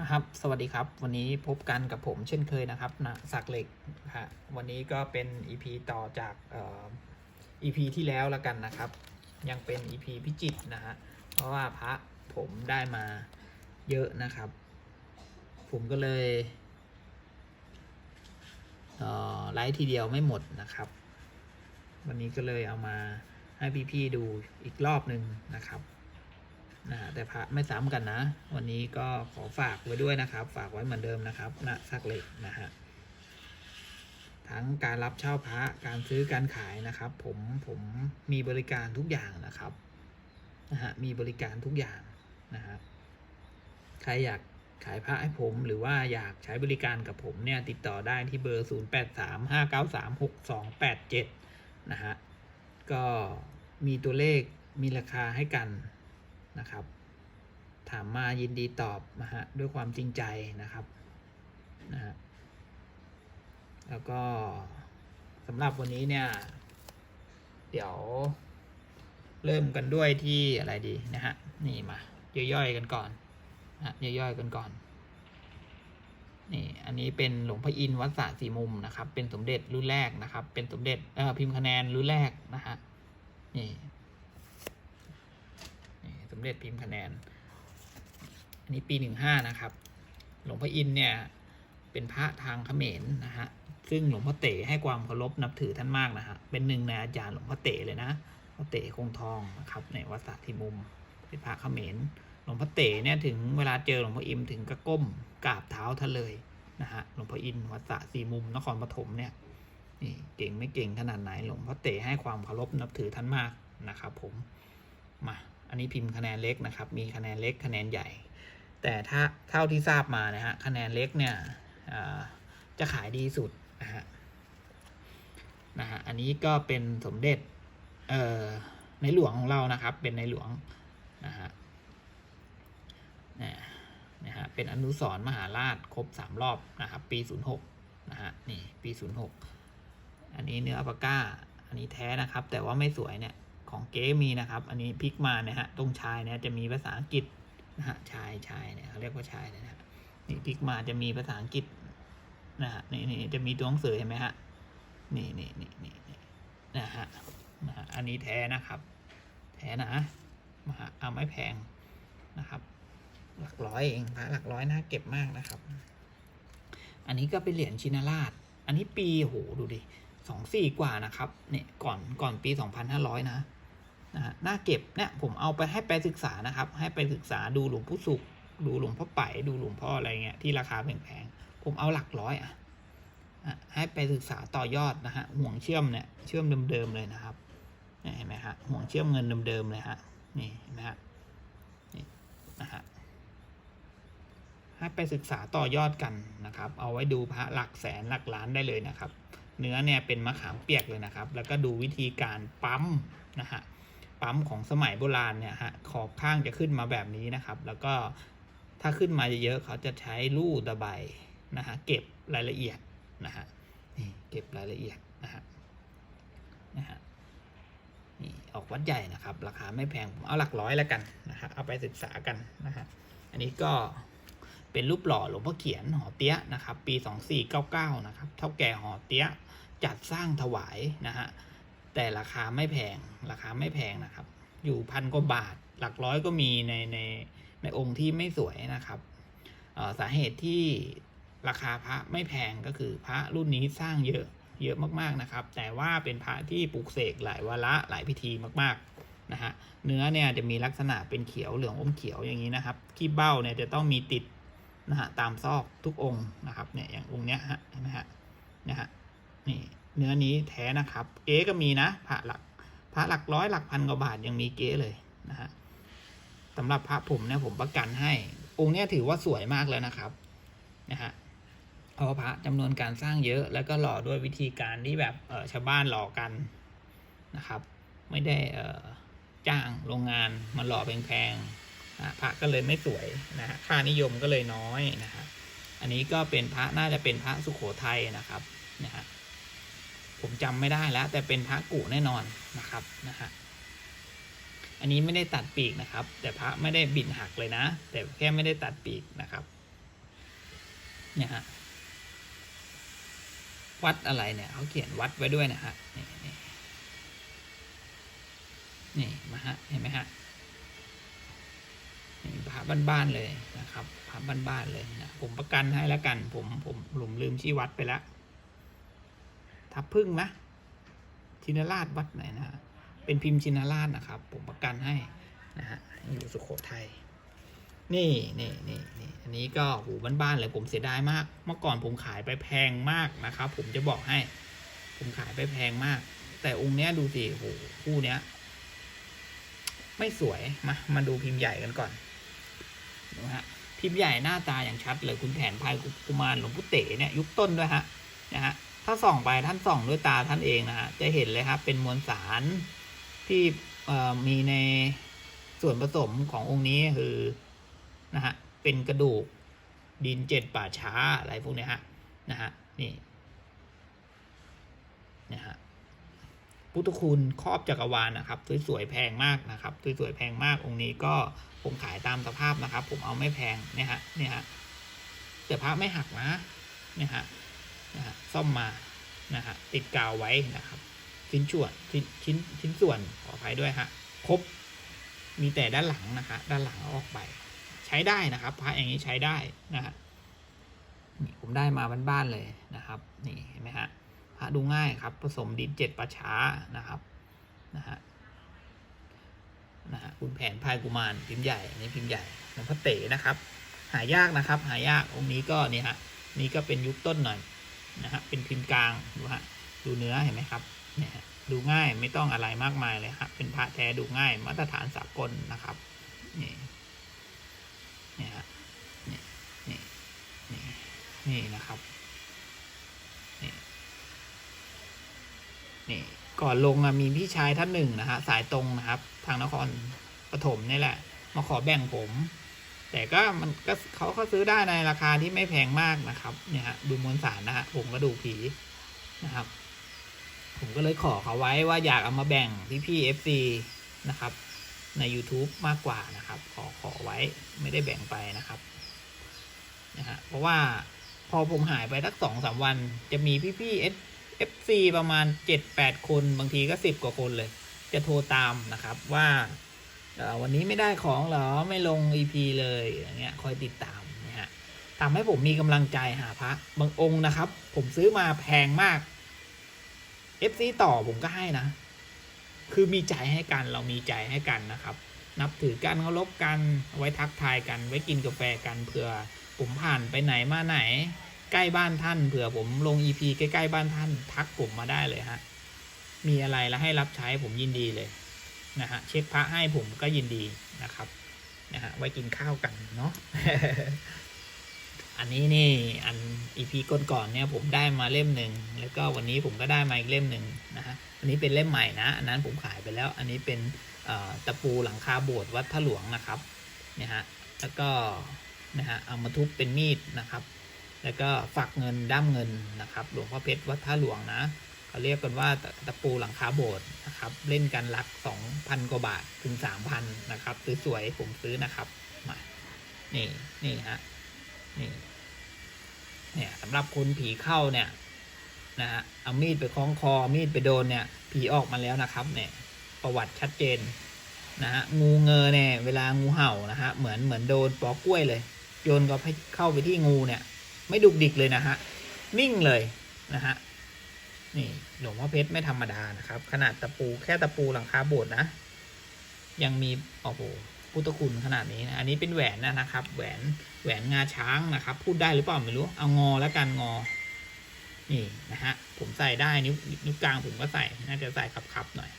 นะครับสวัสดีครับวันนี้พบกันกับผมเช่นเคยนะครับนะสักเหล็กฮะวันนี้ก็เป็น EP ต่อจากเอ่อ EP ที่แล้วล้วกันนะครับ ยังเป็น EP พิจิตนะฮะเพราะว่าพระผมได้มาเยอะนะครับ ผมก็เลยเอ่อไลฟ์ทีเดียวไม่หมดนะครับ วันนี้ก็เลยเอามาให้พี่ๆดูอีกรอบหนึ่งนะครับ นะแต่พระไม่ซ้ำกันนะ วันนี้ก็ขอฝากไว้ด้วยนะครับ ฝากไว้เหมือนเดิมนะครับณสักเหล็กนะฮะทั้งการรับเช่าพระการซื้อการขายนะครับ ผมผมมีบริการทุกอย่างนะครับนะฮะมีบริการทุกอย่างนะฮะใครอยากขายพระให้ผมหรือว่าอยากใช้บริการกับผมเนี่ยติดต่อได้ที่เบอร์ 0835936287 นะฮะ ก็มีตัวเลขมีราคาให้กัน นะครับ ถามมายินดีตอบนะฮะด้วยความจริงใจนะครับนะฮะแล้วก็สำหรับวันนี้เนี่ย เดี๋ยวเริ่มกันด้วยที่อะไรดีนะฮะนี่มาย่อยๆกันก่อนนะฮะย่อยๆกันก่อนนี่อันนี้เป็นหลวงพ่ออินวัดสระสีมุมนะครับ เป็นสมเด็จรุ่นแรกนะครับ เป็นสมเด็จเอ่อพิมพ์คะแนนรุ่นแรกนะฮะนี่ เด็จพิมพ์คะแนน อันนี้ปีหนึ่งห้านะครับ หลวงพ่ออินเนี่ยเป็นพระทางเขมรนะฮะ ซึ่งหลวงพ่อเต๋ให้ความเคารพนับถือท่านมากนะฮะ เป็นหนึ่งในอาจารย์หลวงพ่อเต๋เลยนะพ่อเต๋คงทองนะครับในวัดสะทิมุมเป็นพระเขมร หลวงพ่อเต๋เนี่ยถึงเวลาเจอหลวงพ่ออิมถึงก็ก้มกราบเท้าท่านเลยนะฮะ หลวงพ่ออินวัดสะสีมุมนครปฐมเนี่ยนี่เก่งไม่เก่งขนาดไหนหลวงพ่อเต๋ให้ความเคารพนับถือท่านมากนะครับผมมา อันนี้พิมพ์คะแนนเล็กนะครับ มีคะแนนเล็กคะแนนใหญ่ แต่ถ้าเท่าที่ทราบมานะฮะคะแนนเล็กเนี่ยจะขายดีสุดนะฮะนะฮะอันนี้ก็เป็นสมเด็จเอ่อในหลวงของเรานะครับ เป็นในหลวงนะฮะนะนะฮะเป็นอนุสรณ์มหาราชครบสามรอบนะครับ ปีศูนย์หกนะฮะนี่ปีศูนย์หกอันนี้เนื้ออัปก้า อันนี้แท้นะครับ แต่ว่าไม่สวยเนี่ย ของเก๊มีนะครับ อันนี้พลิกมาเนี่ยฮะตรงชายเนี่ยจะมีภาษาอังกฤษนะฮะชายชายเนี่ยเขาเรียกว่าชายเลยนะฮะนี่พลิกมาจะมีภาษาอังกฤษนะฮะนี่นี่จะมีตัวหนังสือเห็นไหมฮะนี่นี่นี่นี่นะฮะนะฮะอันนี้แท้นะครับ แท้นะมาเอาไม่แพงนะครับ หลักร้อยเองพระหลักร้อยนะเก็บมากนะครับ อันนี้ก็เป็นเหรียญชินราช อันนี้ปีโหดูดิสองสี่กว่านะครับเนี่ยก่อนก่อนปีสองพันห้าร้อยนะ นะฮะน่าเก็บเนี่ยผมเอาไปให้ไปศึกษานะครับ ให้ไปศึกษาดูหลวงพ่อสุข ดูหลวงพ่อไปดูหลวงพ่ออะไรเงี้ยที่ราคาแพงๆผมเอาหลักร้อยอะให้ไปศึกษาต่อยอดนะฮะห่วงเชื่อมเนี่ยเชื่อมเดิมๆเลยนะครับเนี่ยเห็นไหมฮะห่วงเชื่อมเงินเดิมๆเลยฮะนี่เห็นไหมฮะนี่นะฮะให้ไปศึกษาต่อยอดกันนะครับ เอาไว้ดูพระหลักแสนหลักล้านได้เลยนะครับ เนื้อเนี่ยเป็นมะขามเปียกเลยนะครับ แล้วก็ดูวิธีการปั๊มนะฮะ ปั๊มของสมัยโบราณเนี่ยฮะขอบข้างจะขึ้นมาแบบนี้นะครับ แล้วก็ถ้าขึ้นมาเยอะๆเขาจะใช้ลู่ตะไบนะฮะเก็บรายละเอียดนะฮะนี่เก็บรายละเอียดนะฮะนะฮะนี่ออกวัดใหญ่นะครับ ราคาไม่แพงผมเอาหลักร้อยแล้วกันนะฮะเอาไปศึกษากันนะฮะอันนี้ก็เป็นรูปหล่อหลวงพ่อเขียนหอเตี้ยนะครับ ปี 2499 นะครับ เท่าแก่หอเตี้ยจัดสร้างถวายนะฮะ แต่ราคาไม่แพงราคาไม่แพงนะครับ อยู่พันกว่าบาทหลักร้อยก็มีในในในองค์ที่ไม่สวยนะครับสาเหตุที่ราคาพระไม่แพงก็คือพระรุ่นนี้สร้างเยอะเยอะมากๆนะครับ แต่ว่าเป็นพระที่ปลูกเสกหลายวาระหลายพิธีมากๆนะฮะเนื้อเนี่ยจะมีลักษณะเป็นเขียวเหลืองอมเขียวอย่างนี้นะครับขี้เบ้าเนี่ยจะต้องมีติดนะฮะตามซอกทุกองค์นะครับเนี่ยอย่างองค์เนี้ยฮะเห็นไหมฮะนะฮะนี่ เนื้อนี้แท้นะครับเก๊ก็มีนะพระหลักพระหลักร้อยหลักพันกว่าบาทยังมีเก๊เลยนะฮะสำหรับพระผมเนี่ยผมประกันให้ องค์เนี้ยถือว่าสวยมากแล้วนะครับนะฮะเพราะพระจำนวนการสร้างเยอะ แล้วก็หล่อด้วยวิธีการที่แบบเออชาวบ้านหล่อกันนะครับ ไม่ได้เออจ้างโรงงานมาหล่อแพงๆนะพระก็เลยไม่สวยนะฮะค่านิยมก็เลยน้อยนะฮะอันนี้ก็เป็นพระน่าจะเป็นพระสุโขทัยนะครับนะฮะ ผมจำไม่ได้แล้ว แต่เป็นพระกุแน่นอนนะครับนะฮะอันนี้ไม่ได้ตัดปีกนะครับ แต่พระไม่ได้บินหักเลยนะ แต่แค่ไม่ได้ตัดปีกนะครับเนี่ยฮะวัดอะไรเนี่ยเขาเขียนวัดไว้ด้วยนะฮะนี่นี่นี่มาฮะเห็นไหมฮะนี่พระบ้านๆเลยนะครับพระบ้านๆเลยนะผมประกันให้แล้วกัน ผมผมหลุมลืมที่วัดไปแล้ว ทับพึ่งนะชินราชวัดไหนนะฮะเป็นพิมพ์ชินราชนะครับ ผมประกันให้นะฮะอยู่สุโขทัยนี่นี่นี่นี่อันนี้ก็หูบ้านๆเลยผมเสียดายมาก เมื่อก่อนผมขายไปแพงมากนะครับ ผมจะบอกให้ ผมขายไปแพงมาก แต่องค์เนี้ยดูสิโหคู่เนี้ย ไม่สวยมามาดูพิมพ์ใหญ่กันก่อนดูฮะพิมพ์ใหญ่หน้าตาอย่างชัดเลยคุณแผนภายกุมารหลวงพุเต๋เนี่ยยุคต้นด้วยฮะนะฮะ ถ้าส่องไปท่านส่องด้วยตาท่านเองนะฮะจะเห็นเลยครับเป็นมวลสารที่มีในส่วนผสมขององค์นี้คือนะฮะเป็นกระดูกดินเจ็ดป่าช้าอะไรพวกเนี้ยฮะนะฮะนี่นะฮะพุทธคุณครอบจักรวาลนะครับ สวยๆแพงมากนะครับสวยๆแพงมากองค์นี้ก็ผมขายตามสภาพนะครับ ผมเอาไม่แพงเนี่ยฮะเนี่ยฮะแต่พระไม่หักนะเนี่ยฮะ นะฮะซ่อมมานะฮะติดกาวไว้นะครับ ชิ้นส่วนชิ้นชิ้นส่วนขออภัยด้วยฮะครบมีแต่ด้านหลังนะคะ ด้านหลังออกไป ใช้ได้นะครับพระอย่างนี้ใช้ได้นะฮะนี่ผมได้มาบ้านๆเลยนะครับ นี่เห็นไหมฮะพระดูง่ายครับ ผสมดินเจ็ดประช้านะครับนะฮะนะฮะคุณแผนพายกุมารพิมพ์ใหญ่อันนี้พิมพ์ใหญ่หลวงพ่อเต๋นะครับ หายากนะครับ หายากองค์นี้ก็เนี่ยฮะนี่ก็เป็นยุคต้นหน่อย นะฮะเป็นพิมพ์กลางดูฮะดูเนื้อเห็นไหมครับเนี่ยฮะดูง่ายไม่ต้องอะไรมากมายเลยครับเป็นพระแท้ดูง่ายมาตรฐานสากลนะครับนี่เนี่ยฮะนี่นี่นี่นี่นะครับนี่นี่ก่อนลงมีพี่ชายท่านหนึ่งนะฮะสายตรงนะครับ ทางนครปฐมนี่แหละ มาขอแบ่งผม แต่ก็มันก็เขาก็ซื้อได้ในราคาที่ไม่แพงมากนะครับ เนี่ยฮะดูมวลสารนะฮะผมก็ดูผีนะครับ ผมก็เลยขอเขาไว้ว่าอยากเอามาแบ่งพี่พี่เอฟซีนะครับ ใน YouTube มากกว่านะครับ ขอขอไว้ไม่ได้แบ่งไปนะครับนะฮะเพราะว่าพอผมหายไปสักสองสามวัน จะมีพี่ๆเอเอฟซีประมาณเจ็ดแปดคนบางทีก็สิบกว่าคนเลย จะโทรตามนะครับว่า วันนี้ไม่ได้ของเหรอไม่ลง EP เลยอย่างเงี้ยคอยติดตามนะฮะทำให้ผมมีกำลังใจหาพระบางองค์นะครับ ผมซื้อมาแพงมาก FC ต่อผมก็ให้นะ คือมีใจให้กันเรามีใจให้กันนะครับ นับถือกันเคารพกันไว้ทักทายกัน ไว้กินกาแฟกันเผื่อผมผ่านไปไหนมาไหน ใกล้บ้านท่านเผื่อผมลงอีพีใกล้ๆบ้านท่าน ทักผมมาได้เลยฮะมีอะไรแล้วให้รับใช้ผมยินดีเลย นะฮะเช็คพระให้ผมก็ยินดีนะครับนะฮะไว้กินข้าวกันเนาะอันนี้นี่อันอีพีก่อนเนี่ยผมได้มาเล่มหนึ่งแล้วก็วันนี้ผมก็ได้มาอีกเล่มหนึ่งนะฮะอันนี้เป็นเล่มใหม่นะอันนั้นผมขายไปแล้ว อันนี้เป็นตะปูหลังคาโบสถ์วัดท่าหลวงนะครับเนี่ยฮะแล้วก็นะฮะเอามาทุบเป็นมีดนะครับ แล้วก็ฝักเงินด้ามเงินนะครับ หลวงพ่อเพชรวัดท่าหลวงนะ เขาเรียกกันว่าตะปูหลังคาโบสถ์นะครับ เล่นกันหลักสองพันกว่าบาทถึงสามพันนะครับสวยๆผมซื้อนะครับมานี่นี่ฮะนี่เนี่ยสำหรับคนผีเข้าเนี่ยนะฮะเอามีดไปคล้องคอมีดไปโดนเนี่ย ผีออกมาแล้วนะครับ เนี่ย ประวัติชัดเจนนะฮะงูเงอเนี่ยเวลางูเห่านะฮะเหมือนเหมือนโดนปอกกล้วยเลย โยนก็เข้าไปที่งูเนี่ย ไม่ดุกดิกเลยนะฮะนิ่งเลยนะฮะ นี่หลวงพ่อเพชรไม่ธรรมดานะครับ ขนาดตะปูแค่ตะปูหลังคาโบสถ์นะ ยังมีโอ้โหพุทธคุณขนาดนี้นะอันนี้เป็นแหวนนะครับ แหวนแหวนงาช้างนะครับ พูดได้หรือเปล่าไม่รู้ เอางอแล้วกันงอ นี่นะฮะผมใส่ได้นิ้วนิ้วกลางผมก็ใส่น่าจะใส่ขับๆหน่อย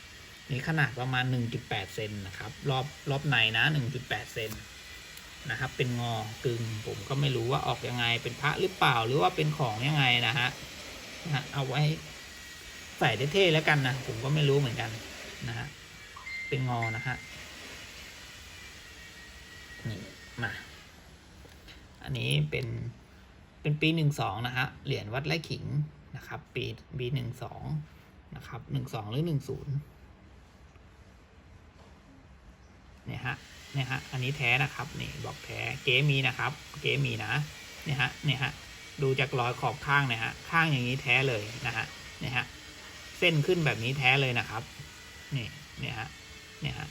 นี่ขนาดประมาณ 1.8เซนนะครับ รอบรอบในนะ 1.8เซนนะครับ เป็นงอกึงผมก็ไม่รู้ว่าออกยังไงเป็นพระหรือเปล่าหรือว่าเป็นของยังไงนะฮะนะฮะเอาไว้ ใส่ได้เท่แล้วกันนะผมก็ไม่รู้เหมือนกันนะฮะเป็นงอนะฮะนี่มาอันนี้เป็นเป็นปีหนึ่งสองนะฮะเหรียญวัดไร่ขิงนะครับ ปีปีหนึ่งสองนะครับหนึ่งสองหรือหนึ่งศูนย์เนี่ยฮะเนี่ยฮะอันนี้แท้นะครับนี่บอกแท้เก๋มีนะครับ เก๋มีนะเนี่ยฮะเนี่ยฮะดูจากรอยขอบข้างเนี่ยฮะข้างอย่างนี้แท้เลยนะฮะเนี่ยฮะ เส้นขึ้นแบบนี้แท้เลยนะครับ นี่เนี่ยฮะเนี่ยฮะ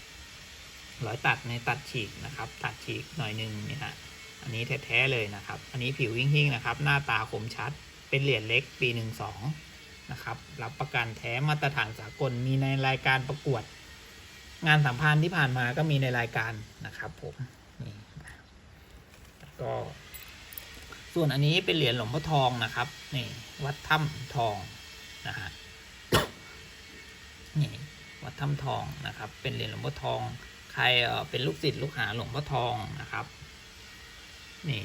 รอยตัดในตัดฉีกนะครับ ตัดฉีกหน่อยหนึ่งเนี่ยฮะอันนี้แท้ๆเลยนะครับ อันนี้ผิวหิ่งๆนะครับ หน้าตาคมชัด เป็นเหรียญเล็กปีหนึ่งสองนะครับ รับประกันแท้มาตรฐานสากลมีในรายการประกวด งานสัมพันธ์ที่ผ่านมาก็มีในรายการนะครับ ผมนี่ก็ ส่วนอันนี้เป็นเหรียญหลวงพ่อทองนะครับนี่วัดถ้ำทองนะฮะ นี่วัดถ้ำทองนะครับ เป็นเหรียญหลวงพ่อทอง ใครเป็นลูกศิษย์ลูกหาหลวงพ่อทองนะครับ นี่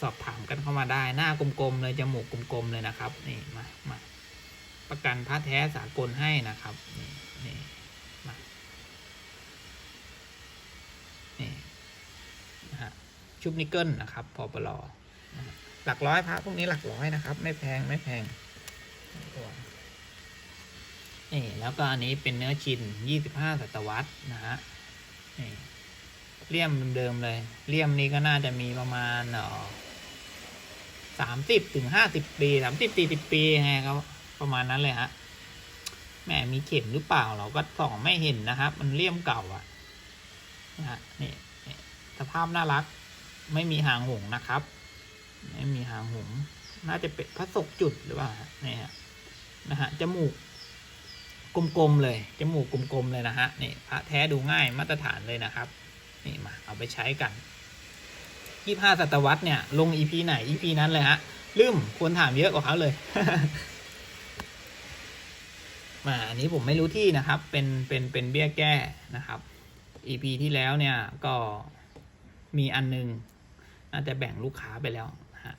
สอบถามกันเข้ามาได้หน้ากลมๆเลยจมูกกลมๆเลยนะครับ นี่มามาประกันพระแท้สากลให้นะครับ นี่นี่มานี่นะฮะชุบนิกเกิลนะครับพอปลอหลักร้อยพระพวกนี้หลักร้อยนะครับ ไม่แพงไม่แพง นี่แล้วก็อันนี้เป็นเนื้อชินยี่สิบห้าศตวรรษนะฮะนี่เลี่ยมเดิมๆเลย เลี่ยมนี้ก็น่าจะมีประมาณเออสามสิบถึงห้าสิบปีสามสิบสี่สิบปีไงครับประมาณนั้นเลยฮะแหมมีเข็มหรือเปล่าเราก็ส่องไม่เห็นนะครับ มันเลี่ยมเก่าอะนะฮะนี่สภาพน่ารัก ไม่มีหางหงส์นะครับ ไม่มีหางหงส์น่าจะเป็นพระศกจุดหรือเปล่าฮะนี่ฮะนะฮะจมูก กลมๆเลย จมูกกลมๆเลยนะฮะ นี่พระแท้ดูง่ายมาตรฐานเลยนะครับ นี่มาเอาไปใช้กันยี่ห้าศตวรรษเนี่ย ลงอีพีไหนอีพีนั้นเลยฮะ ลืมควรถามเยอะกว่าเขาเลย มาอันนี้ผมไม่รู้ที่นะครับ เป็น เป็น เป็นเบี้ยแก้นะครับ EP ที่แล้วเนี่ยก็มีอันนึงน่าจะแบ่งลูกค้าไปแล้วนะฮะ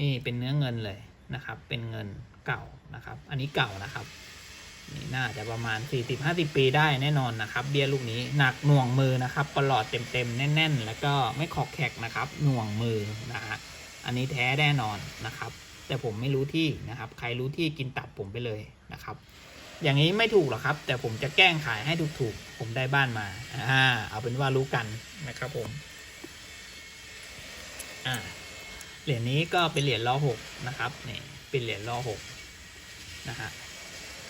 นี่เป็นเนื้อเงินเลยนะครับ เป็นเงินเก่านะครับ อันนี้เก่านะครับ นี่น่าจะประมาณ 40-50 ปีได้แน่นอนนะครับ เบี้ยลูกนี้หนักหน่วงมือนะครับประหลอดเต็มๆ แน่น ๆ แล้วก็ไม่ขอกแขกนะครับ หน่วงมือนะฮะอันนี้แท้แน่นอนนะครับ แต่ผมไม่รู้ที่นะครับ ใครรู้ที่กินตับผมไปเลยนะครับ อย่างนี้ไม่ถูกหรอกครับ แต่ผมจะแกล้งขายให้ถูกๆผมได้บ้านมาอ่าเอาเป็นว่ารู้กันนะครับผมอ่าเหรียญนี้ก็เป็นเหรียญล้อหกนะครับนี่เป็นเหรียญล้อหกนะฮะ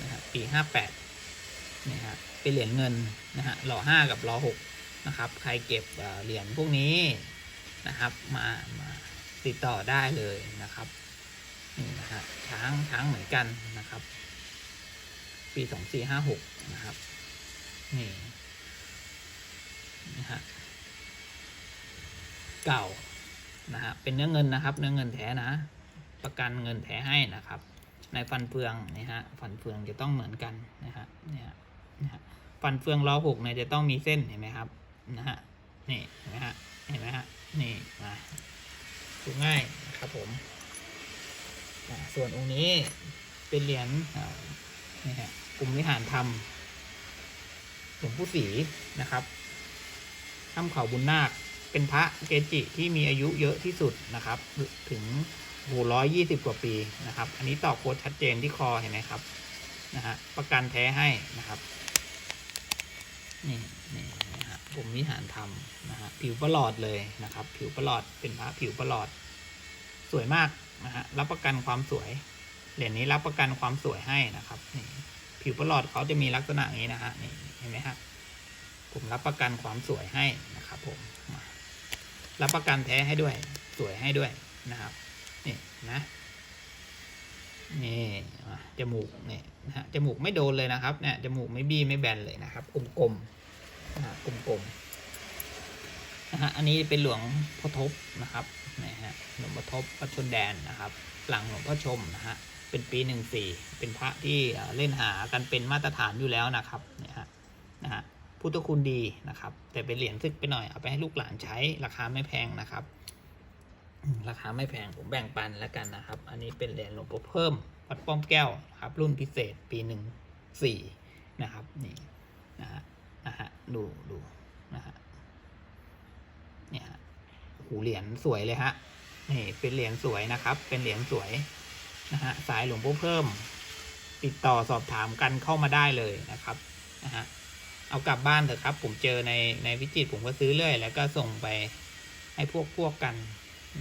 นะฮะปีห้าแปดนี่ฮะเป็นเหรียญเงินนะฮะล้อห้ากับล้อหกนะครับ ใครเก็บเหรียญพวกนี้นะครับมามาติดต่อได้เลยนะครับนี่นะฮะช้างช้างเหมือนกันนะครับ ปีสองสี่ห้าหกนะครับนี่นะฮะเก่านะฮะเป็นเนื้อเงินนะครับ เนื้อเงินแท้นะ ประกันเงินแท้ให้นะครับ ในฟันเฟืองนี่ฮะฟันเฟืองจะต้องเหมือนกันนะฮะเนี่ยนะฮะฟันเฟืองล้อหกเนี่ยจะต้องมีเส้นเห็นไหมครับนะฮะนี่เห็นไหมฮะเห็นไหมฮะนี่มาดูง่ายนะครับผมส่วนองค์นี้เป็นเหรียญนี่ฮะกลุ่มวิหารธรรมหลวงปู่ศรีนะครับถ้ำเขาบุญนาคเป็นพระเกจิที่มีอายุเยอะที่สุดนะครับ ถึง โหร้อยยี่สิบกว่าปีนะครับ อันนี้ต่อโค้ดชัดเจนที่คอเห็นไหมครับนะฮะประกันแท้ให้นะครับนี่นี่นะฮะผมวิหารทำนะฮะผิวประหลอดเลยนะครับ ผิวประหลอดเป็นพระผิวประหลอด สวยมากนะฮะรับประกันความสวยเหรียญนี้รับประกันความสวยให้นะครับนี่ผิวประหลอดเขาจะมีลักษณะนี้นะฮะนี่เห็นไหมฮะผมรับประกันความสวยให้นะครับ ผมรับประกันแท้ให้ด้วย สวยให้ด้วยนะครับ นี่นะนี่จมูกเนี่ยนะฮะจมูกไม่โดนเลยนะครับเนี่ยจมูกไม่บี้ไม่แบนเลยนะครับกลมๆนะฮะกลมๆนะฮะอันนี้เป็นหลวงพ่อทบนะครับนะฮะหลวงพ่อทบปัชชนแดนนะครับ หลังหลวงพ่อชมนะฮะเป็นปีหนึ่งสี่เป็นพระที่เล่นหากันเป็นมาตรฐานอยู่แล้วนะครับเนี่ยฮะนะฮะพุทธคุณดีนะครับ แต่เป็นเหรียญซึกไปหน่อยเอาไปให้ลูกหลานใช้ราคาไม่แพงนะครับ ราคาไม่แพงผมแบ่งปันแล้วกันนะครับ อันนี้เป็นเหรียญหลวงปู่เพิ่มวัดป้อมแก้วนะครับ รุ่นพิเศษปีหนึ่งสี่นะครับนี่นะฮะนะฮะดูดูนะฮะเนี่ยหูเหรียญสวยเลยฮะนี่เป็นเหรียญสวยนะครับ เป็นเหรียญสวยนะฮะสายหลวงปู่เพิ่ม ติดต่อสอบถามกันเข้ามาได้เลยนะครับนะฮะเอากลับบ้านเถอะครับ ผมเจอในในวิจิตผมก็ซื้อเรื่อย แล้วก็ส่งไปให้พวกพวกกัน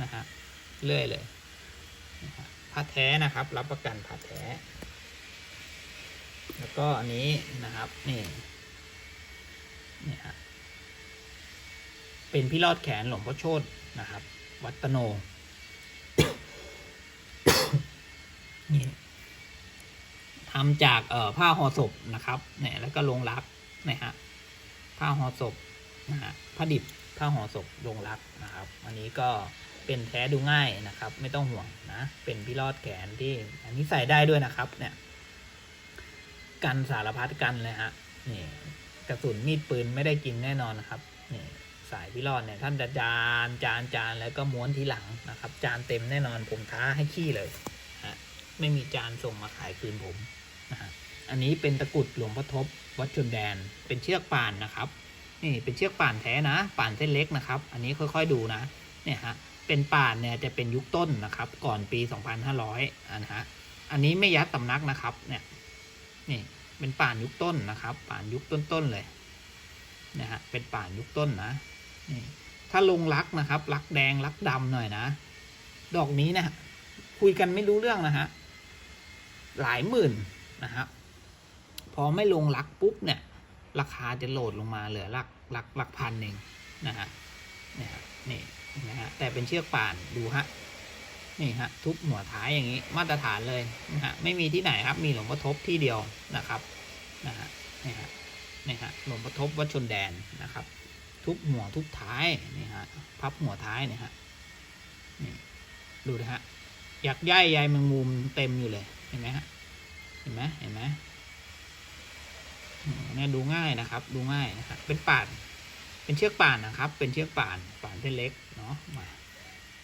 นะฮะเรื่อยเลยผ้าแท้นะครับ รับประกันผ้าแท้ แล้วก็อันนี้นะครับนี่นี่ฮะเป็นพี่รอดแขนหลวงพ่อโชตนะครับ วัตโนนี่ทำจากเอ่อผ้าห่อศพนะครับเนี่ยแล้วก็ลงรักนะฮะผ้าห่อศพนะฮะผ้าดิบผ้าห่อศพลงรักนะครับ อันนี้ก็ เป็นแท้ดูง่ายนะครับ ไม่ต้องห่วงนะ เป็นพี่รอดแขนที่ อันนี้ใส่ได้ด้วยนะครับ เนี่ย กันสารพัดกันเลยฮะนี่กระสุนมีดปืนไม่ได้กินแน่นอนนะครับนี่สายพี่รอดเนี่ยท่านจะจานจานจานแล้วก็ม้วนทีหลังนะครับ จานเต็มแน่นอนผมท้าให้ขี้เลยฮะไม่มีจานส่งมาขายคืนผมนะฮะอันนี้เป็นตะกรุดหลวงพ่อทบวัดชนแดน เป็นเชือกป่านนะครับ นี่เป็นเชือกป่านแท้นะ ป่านเส้นเล็กนะครับ อันนี้ค่อยๆดูนะ เนี่ยฮะ เป็นป่านเนี่ยจะเป็นยุคต้นนะครับ ก่อนปี 2500อันนะฮะอันนี้ไม่ยัดตำนักนะครับเนี่ยนี่เป็นป่านยุคต้นนะครับ ป่านยุคต้นๆเลยนะฮะเป็นป่านยุคต้นนะนี่ถ้าลงรักนะครับ รักแดงรักดำหน่อยนะ ดอกนี้นะคุยกันไม่รู้เรื่องนะฮะหลายหมื่นนะครับพอไม่ลงรักปุ๊บเนี่ย ราคาจะโหลดลงมาเหลือหลักหลักหลักพันเองนะฮะนี่ฮะนี่ นะฮะแต่เป็นเชือกป่านดูฮะนี่ฮะทุบหัวท้ายอย่างนี้มาตรฐานเลยนะฮะไม่มีที่ไหนครับมีหลวงพ่อทบที่เดียวนะครับนะฮะนี่ฮะนี่ฮะหลวงพ่อทบวัดชนแดนนะครับ ทุบหัวทุบท้ายนี่ฮะพับหัวท้ายเนี่ยฮะนี่ดูนะฮะอยากย่ายใยแมงมุมเต็มอยู่เลยเห็นไหมฮะเห็นไหมเห็นไหมอืมเนี่ยดูง่ายนะครับ ดูง่ายนะครับเป็นป่าน เป็นเชือกป่านนะครับ เป็นเชือกป่านป่านเส้นเล็กเนาะมา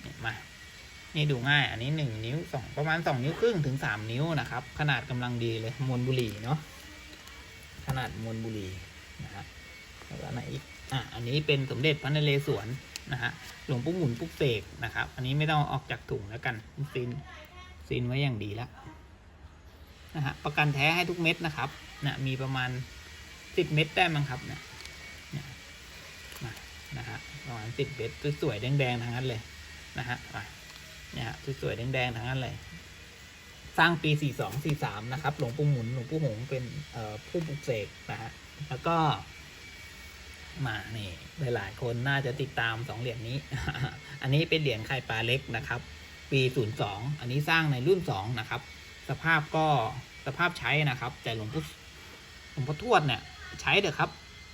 เนี่ยมานี่ดูง่าย อันนี้หนึ่งนิ้วสองประมาณสองนิ้วครึ่งถึงสามนิ้วนะครับ ขนาดกำลังดีเลยมวลบุหรี่เนาะขนาดมวลบุหรี่นะฮะแล้วก็ไหนอีกอะอันนี้เป็นสมเด็จพระนเรศวรนะฮะหลวงปู่หมุนปุกเสกนะครับ อันนี้ไม่ต้องออกจากถุงแล้วกันซีนซีนไว้อย่างดีแล้วนะฮะประกันแท้ให้ทุกเม็ดนะครับนะมีประมาณสิบเม็ดได้มั้งครับเนี่ยเนี่ย นะฮะประมาณสิบเม็ดสวยๆแดงๆทั้งนั้นเลยนะฮะมาเนี่ยฮะสวยๆแดงๆทั้งนั้นเลย สร้างปี42 43นะครับ หลวงปู่หมุนหลวงปู่หงเป็นเอ่อผู้ปลุกเสกนะฮะแล้วก็ มานี่หลายๆคนน่าจะติดตามสองเหรียญนี้ อันนี้เป็นเหรียญไข่ปลาเล็กนะครับ ปี02อันนี้สร้างในรุ่น2นะครับ สภาพก็สภาพใช้นะครับ แต่หลวงปู่หลวงพ่อทวดเนี่ยใช้เถอะครับ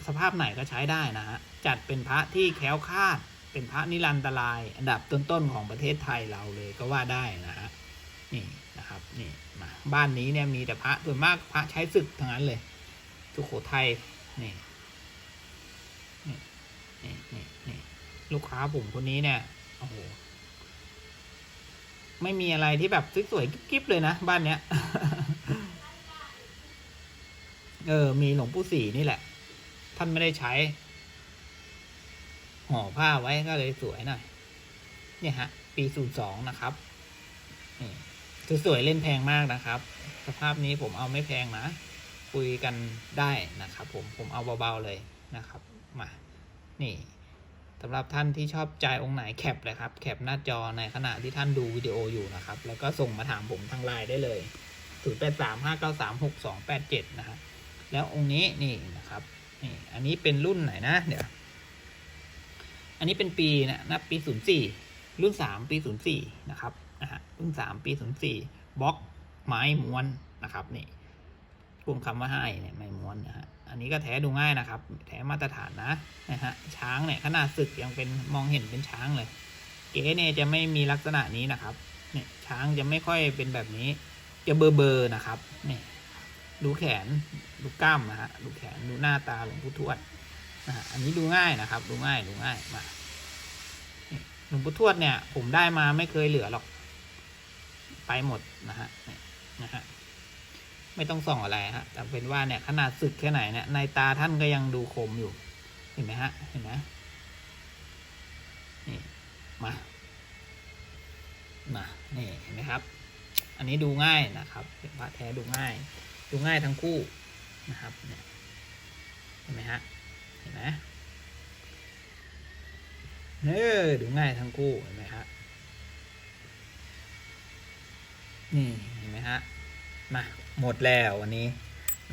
สภาพไหนก็ใช้ได้นะฮะจัดเป็นพระที่แคล้วคลาด เป็นพระนิรันตราย อันดับต้นๆของประเทศไทยเราเลยก็ว่าได้นะฮะนี่นะครับนี่มาบ้านนี้เนี่ยมีแต่พระส่วนมากพระใช้ศึกทั้งนั้นเลยสุโขทัยนี่นี่นี่นี่นี่ลูกค้าผมคนนี้เนี่ยโอ้โหไม่มีอะไรที่แบบสวยๆกิ๊บๆเลยนะบ้านเนี้ย เออ มีหลวงปู่ศรีนี่แหละ ท่านไม่ได้ใช้ห่อผ้าไว้ก็เลยสวยหน่อยเนี่ยฮะ ปีศูนย์สองนะครับนี่สวยเล่นแพงมากนะครับ สภาพนี้ผมเอาไม่แพงนะ คุยกันได้นะครับ ผมผมเอาเบาๆเลยนะครับ มา นี่สำหรับท่านที่ชอบใจองค์ไหนแคปเลยครับ แคปหน้าจอในขณะที่ท่านดูวิดีโออยู่นะครับ แล้วก็ส่งมาถามผมทางไลน์ได้เลย 0 8 3 5 9 3 6 2 8 7 นะฮะแล้วองค์นี้นี่นะครับ นี่อันนี้เป็นรุ่นไหนนะ เดี๋ยว อันนี้เป็นปีนะนับปี04รุ่น3ปี04นะครับนะฮะรุ่น3ปี04บล็อกไม้ม้วนนะครับนี่รวมคำว่าให้เนี่ยไม้ม้วนนะฮะอันนี้ก็แท้ดูง่ายนะครับ แท้มาตรฐานนะนะฮะช้างเนี่ยขนาดศึกยังเป็นมองเห็นเป็นช้างเลย เก๋เนี่ยจะไม่มีลักษณะนี้นะครับเนี่ยช้างจะไม่ค่อยเป็นแบบนี้ จะเบอร์เบอร์นะครับนี่ ดูแขนดูกล้ามนะฮะดูแขนดูหน้าตาหลวงปู่ทวดนะฮะอันนี้ดูง่ายนะครับ ดูง่ายดูง่ายมาหลวงปู่ทวดเนี่ย ผมได้มาไม่เคยเหลือหรอก ไปหมดนะฮะนะฮะไม่ต้องส่องอะไรฮะแต่เป็นว่าเนี่ยขนาดสึกแค่ไหนเนี่ยในตาท่านก็ยังดูคมอยู่ เห็นไหมฮะ เห็นไหมนี่มามานี่เห็นไหมครับ อันนี้ดูง่ายนะครับเป็นพระแท้ดูง่าย ดูง่ายทั้งคู่นะครับเนี่ยเห็นไหมฮะเห็นไหมเออดูง่ายทั้งคู่เห็นไหมฮะนี่เห็นไหมฮะมาหมดแล้ววันนี้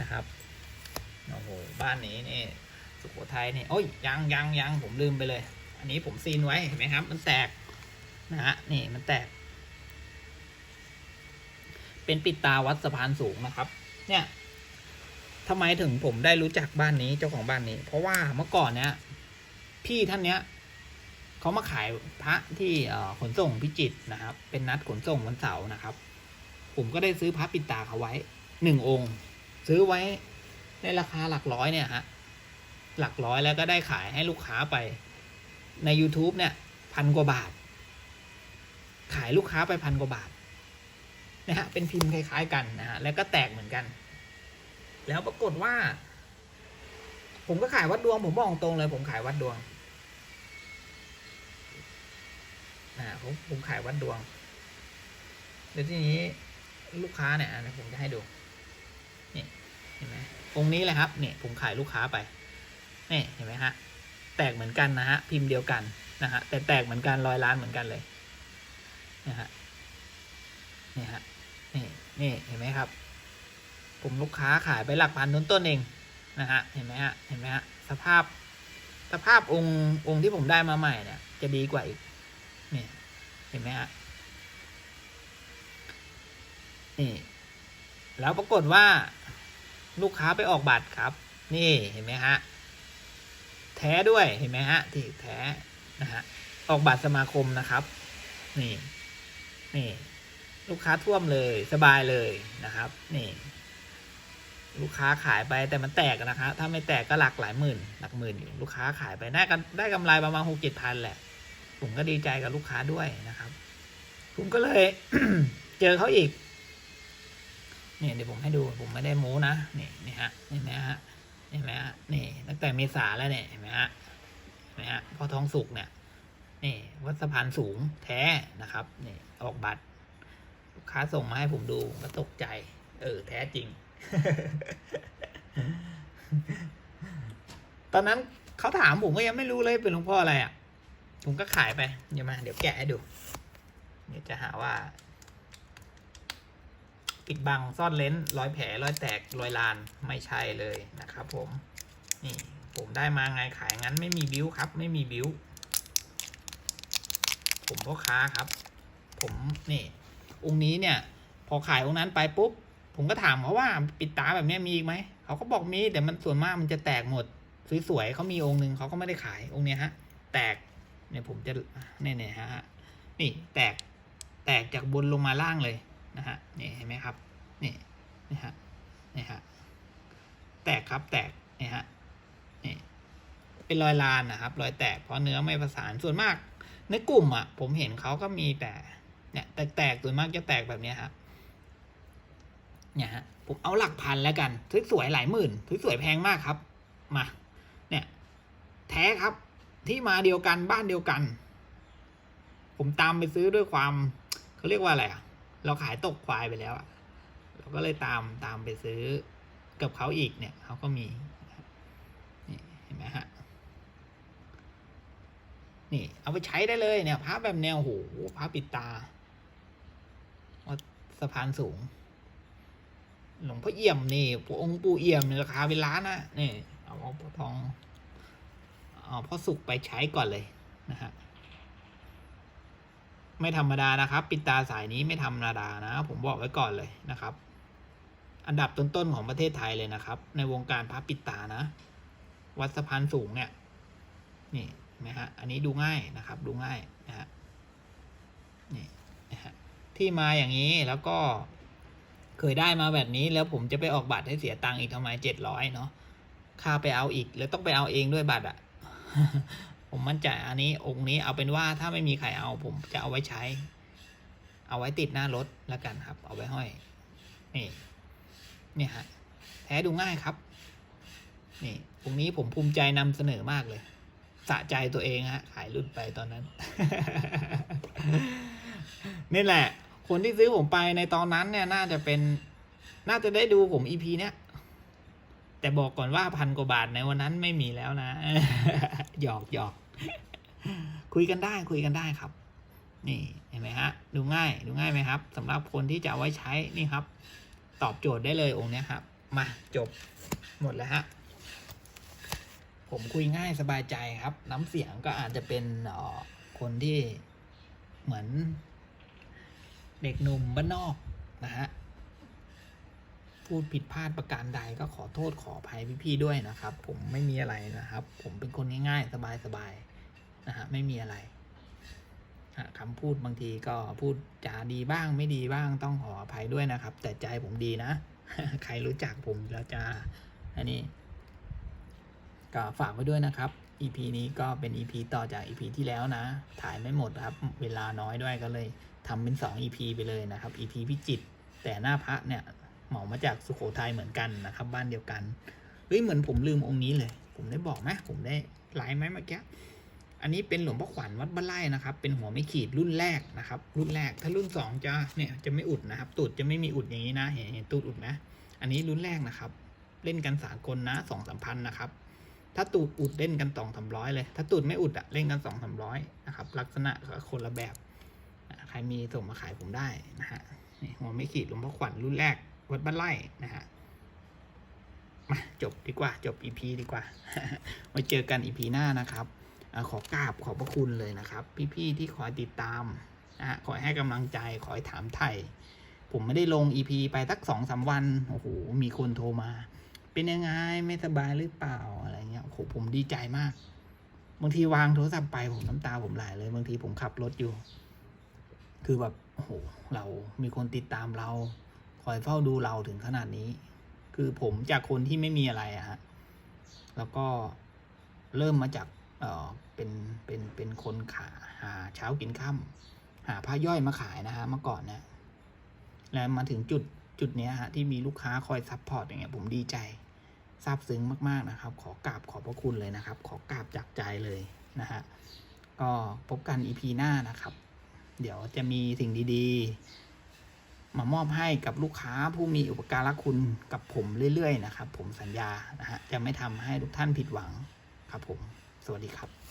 นะครับโอ้โหบ้านนี้นี่สุโขทัยนี่โอ้ยยังยังยังผมลืมไปเลย อันนี้ผมซีนไว้เห็นไหมครับ มันแตกนะฮะนี่มันแตก เป็นปิดตาวัดสะพานสูงนะครับ เนี่ยทำไมถึงผมได้รู้จักบ้านนี้เจ้าของบ้านนี้ เพราะว่าเมื่อก่อนเนี้ยพี่ท่านเนี้ยเขามาขายพระที่เอ่อขนส่งพิจิตรนะครับ เป็นนัดขนส่งวันเสาร์นะครับ ผมก็ได้ซื้อพระปิดตาเขาไว้หนึ่งองค์ ซื้อไว้ในราคาหลักร้อยเนี่ยฮะหลักร้อยแล้วก็ได้ขายให้ลูกค้าไปใน YouTube เนี่ยพันกว่าบาท ขายลูกค้าไปพันกว่าบาท นะฮะเป็นพิมพ์คล้ายๆกันนะฮะแล้วก็แตกเหมือนกัน แล้วปรากฏว่า ผมก็ขายวัดดวง ผมบอกตรงเลย ผมขายวัดดวงอ่าผมผมขายวัดดวงเดี๋ยวทีนี้ลูกค้าเนี่ยอะผมจะให้ดูนี่เห็นไหมองนี้เลยครับเนี่ยผมขายลูกค้าไปนี่เห็นไหมฮะแตกเหมือนกันนะฮะพิมพ์เดียวกันนะฮะแต่แตกเหมือนกันรอยล้านเหมือนกันเลยนะฮะนี่ฮะ นี่นี่เห็นไหมครับผมลูกค้าขายไปหลักพันต้นต้นเองนะฮะเห็นไหมฮะเห็นไหมฮะสภาพ สภาพองค์องค์ที่ผมได้มาใหม่เนี่ย จะดีกว่าอีกนี่เห็นไหมฮะนี่แล้วปรากฏว่าลูกค้าไปออกบัตรครับ นี่เห็นไหมฮะแท้ด้วยเห็นไหมฮะที่แท้นะฮะออกบัตรสมาคมนะครับ นี่นี่ ลูกค้าท่วมเลยสบายเลยนะครับ นี่ ลูกค้าขายไปแต่มันแตกนะครับถ้าไม่แตกก็หลักหลายหมื่น หลักหมื่นอยู่ลูกค้าขายไปได้กันได้กำไรประมาณหกเจ็ดพันแหละ ผมก็ดีใจกับลูกค้าด้วยนะครับ ผมก็เลยเจอเขาอีกเนี่ยเดี๋ยวผมให้ดูผมไม่ได้โม้นะนี่นี่ฮะเห็นไหมฮะเห็นไหมฮะนี่ตั้งแต่เมษาแล้วเนี่ยเห็นไหมฮะเห็นไหมฮะพอทองสุกเนี่ยนี่วัดสะพานสูงแท้นะครับนี่ออกบัตร ลูกค้าส่งมาให้ผมดูก็ตกใจ เออ แท้จริง ตอนนั้นเขาถามผมก็ยังไม่รู้เลยเป็นหลวงพ่ออะไรอะ ผมก็ขายไปเดี๋ยวมา เดี๋ยวแกะให้ดู เดี๋ยวจะหาว่าปิดบังซ่อนเลนส์รอยแผลรอยแตกรอยลานไม่ใช่เลยนะครับ ผม นี่ ผมได้มาไงขายงั้นไม่มีบิ้วครับ ไม่มีบิ้ว ผมพ่อค้าครับ ผมนี่ องค์นี้เนี่ย พอขายองค์นั้นไปปุ๊บ ผมก็ถามเขาว่าปิดตาแบบนี้มีอีกไหม เขาก็บอกมีแต่มันส่วนมากมันจะแตกหมด สวยๆเขามีองค์หนึ่งเขาก็ไม่ได้ขายองค์เนี้ยฮะ แตกเนี่ยผมจะเนี่ยเนี่ยฮะ นี่แตกแตกจากบนลงมาล่างเลยนะฮะ นี่เห็นไหมครับ นี่นี่ฮะ นี่ฮะ แตกครับแตก นี่ฮะ นี่ เป็นรอยลานนะครับ รอยแตกเพราะเนื้อไม่ประสาน ส่วนมากในกลุ่มอะ ผมเห็นเขาก็มีแต่ เนี่ยแตกๆส่วนมากจะแตกแบบนี้ยครับเนี่ยฮะผมเอาหลักพันแล้วกันสวยๆหลายหมื่นสวยๆแพงมากครับ มา เนี่ย แท้ครับ ที่มาเดียวกันบ้านเดียวกัน ผมตามไปซื้อด้วยความเขาเรียกว่าอะไรอะเราขายตกควายไปแล้วอะเราก็เลยตามตามไปซื้อกับเขาอีกเนี่ยเขาก็มีนี่เห็นไหมฮะนี่ เอาไปใช้ได้เลยเนี่ยพระแบบแนวโหพระปิดตาะพานสูง หลวงพ่อเอี่ยมนี่ปู่องค์ปู่เอี่ยมเนี่ยราคาเป็นล้านนะนี่เอาพ่อทองเอาพ่อสุกไปใช้ก่อนเลยนะฮะไม่ธรรมดานะครับ ปิดตาสายนี้ไม่ธรรมดานะ ผมบอกไว้ก่อนเลยนะครับ อันดับต้นๆของประเทศไทยเลยนะครับ ในวงการพระปิดตานะ วัดสะพานสูงเนี่ย นี่นไหมฮะ อันนี้ดูง่ายนะครับ ดูง่ายนะฮะนี่ ที่มาอย่างนี้แล้วก็เคยได้มาแบบนี้แล้วผมจะไปออกบัตรให้เสียตังค์อีกทำไมเจ็ดร้อยเนาะค่าไปเอาอีก แล้วต้องไปเอาเองด้วยบัตรอะ่ะผมมั่นใจอันนี้องค์นี้เอาเป็นว่าถ้าไม่มีใครเอาผมจะเอาไว้ใช้ เอาไว้ติดหน้ารถแล้วกันครับ เอาไว้ห้อย นี่ นี่ฮะแท้ดูง่ายครับ นี่องค์นี้ผมภูมิใจนำเสนอมากเลย สะใจตัวเองฮะ ขายรุ่นไปตอนนั้น นี่แหละ คนที่ซื้อผมไปในตอนนั้นเนี่ย น่าจะเป็น น่าจะได้ดูผมอีพีเนี้ย แต่บอกก่อนว่าพันกว่าบาทในวันนั้นไม่มีแล้วนะ หยอกหยอกคุยกันได้คุยกันได้ครับ นี่เห็นไหมฮะ ดูง่าย ดูง่ายไหมครับสำหรับคนที่จะเอาไว้ใช้นี่ครับ ตอบโจทย์ได้เลยองค์เนี้ยครับ มาจบหมดแล้วฮะผมคุยง่ายสบายใจครับ น้ำเสียงก็อาจจะเป็นออคนที่เหมือน เด็กหนุ่มบ้านนอกนะฮะพูดผิดพลาดประการใดก็ขอโทษขออภัยพี่ๆด้วยนะครับ ผมไม่มีอะไรนะครับ ผมเป็นคนง่ายๆ สบายๆนะฮะไม่มีอะไรคำพูดบางทีก็พูดจาดีบ้างไม่ดีบ้างต้องขออภัยด้วยนะครับ แต่ใจผมดีนะ ใครรู้จักผมแล้วจะอันนี้ ก็ฝากไว้ด้วยนะครับ EP นี้ก็เป็น EP ต่อจาก EP ที่แล้วนะ ถ่ายไม่หมดครับ เวลาน้อยด้วยก็เลย ทำเป็น 2 EP ไปเลยนะครับ EP พิจิตแต่หน้าพระเนี่ยเหมามาจากสุโขทัยเหมือนกันนะครับ บ้านเดียวกันเฮ้ยเหมือนผมลืมองค์นี้เลย ผมได้บอกไหมผมได้ไลน์ไหมเมื่อกี้อันนี้เป็นหลวงพ่อขวัญวัดบ้านไร่นะครับ เป็นหัวไม่ขีดรุ่นแรกนะครับ รุ่นแรกถ้ารุ่นสองจะเนี่ยจะไม่อุดนะครับ ตูดจะไม่มีอุดอย่างนี้นะ เห็นเห็นตูดอุดไหมอันนี้รุ่นแรกนะครับ เล่นกันสากลนะสองสามพันนะครับ ถ้าตูดอุดเล่นกันสองสามร้อยเลย ถ้าตูดไม่อุดอะเล่นกันสองสามร้อยนะครับ ลักษณะคนละแบบ ครมีส่งมาขายผมได้นะฮะหัวไม่ขีดหลวงพ่อขวัญรุ่นแรก วัดบ้านไร่นะฮะมาจบดีกว่า จบ EP ดีกว่าไว้เจอกัน EP หน้านะครับอขอกราบขอบพระคุณเลยนะครับ พี่ๆที่คอยติดตามนะฮะคอยให้กำลังใจคอยถามไถ่ผมไม่ได้ลง EP ไปสักสองสามวันโอ้โหมีคนโทรมา เป็นยังไงไม่สบายหรือเปล่าอะไรเงี้ยโอ้โหผมดีใจมากบางทีวางโทรศัพท์ไปผมน้ำตาผมไหลเลยบางทีผมขับรถอยู่ คือแบบโอ้โหเรามีคนติดตามเรา คอยเฝ้าดูเราถึงขนาดนี้ คือผมจากคนที่ไม่มีอะไรอะฮะแล้วก็เริ่มมาจากเออเป็นเป็นเป็นคนขาหาเช้ากินค่ำหาผ้าย่อยมาขายนะฮะเมื่อก่อนเนี่ยแล้วมาถึงจุดจุดเนี้ยฮะที่มีลูกค้าคอยซัพพอร์ตอย่างเงี้ยผมดีใจซาบซึ้งมาก ๆ นะครับ ขอกราบขอบพระคุณเลยนะครับ ขอกราบจากใจเลยนะฮะ ก็พบกันอีพีหน้านะครับ เดี๋ยวจะมีสิ่งดีๆ มามอบให้กับลูกค้าผู้มีอุปการะคุณกับผมเรื่อยๆนะครับ ผมสัญญานะฮะจะไม่ทำให้ทุกท่านผิดหวังครับผม สวัสดีครับ